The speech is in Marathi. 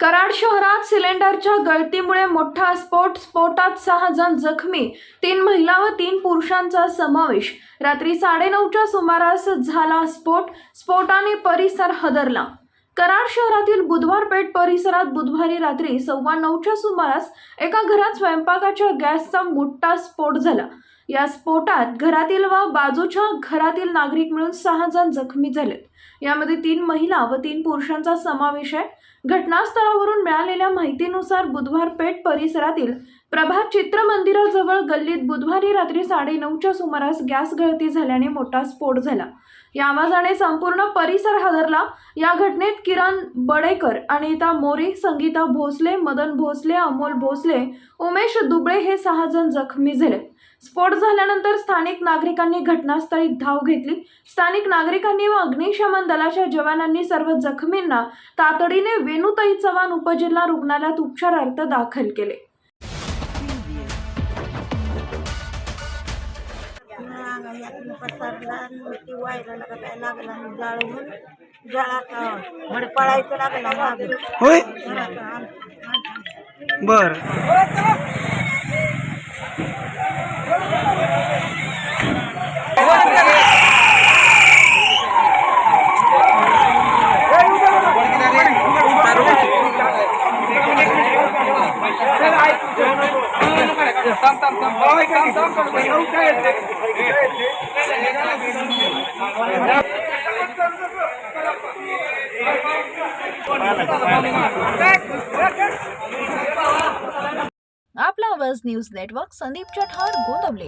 कराड शहरात सिलेंडरच्या गळतीमुळे मोठा स्फोट स्फोटात सहा जण जखमी तीन महिला व तीन पुरुषांचा समावेश. रात्री साडेनऊच्या सुमारास झाला स्फोट स्फोटाने परिसर हदरला. कराड शहरातील बुधवार पेठ परिसरात बुधवारी रात्री सव्वा नऊच्या सुमारास एका घरात स्वयंपाकाच्या गॅसचा मोठा स्फोट झाला. या स्फोटात घरातील व बाजूच्या घरातील नागरिक मिळून सहा जण जखमी झालेत. यामध्ये तीन महिला व तीन पुरुषांचा समावेश आहे. घटनास्थळावरून मिळालेल्या माहितीनुसार बुधवार पेठ परिसरातील प्रभात चित्र मंदिराजवळ गल्लीत बुधवारी रात्री साडेनऊच्या सुमारास गॅस गळती झाल्याने मोठा स्फोट झाला. या आवाजाने संपूर्ण परिसर हादरला. या घटनेत किरण बडेकर अनिता मोरे संगीता भोसले मदन भोसले अमोल भोसले उमेश दुबळे हे सहा जण जखमी झाले. स्फोट झाल्यानंतर स्थानिक नागरिकांनी घटनास्थळी धाव घेतली. स्थानिक नागरिकांनी व अग्निशमन दलाच्या जवानांनी सर्व जखमींना तातडीने वेणुताई चव्हाण उपजिल्हा रुग्णालयात उपचारार्थ दाखल केले. पसरला व्हायला लागला जाळून पळायचं लागला मागे बर. Aapla Awaaj news network Sandeep Chathar Gondavale.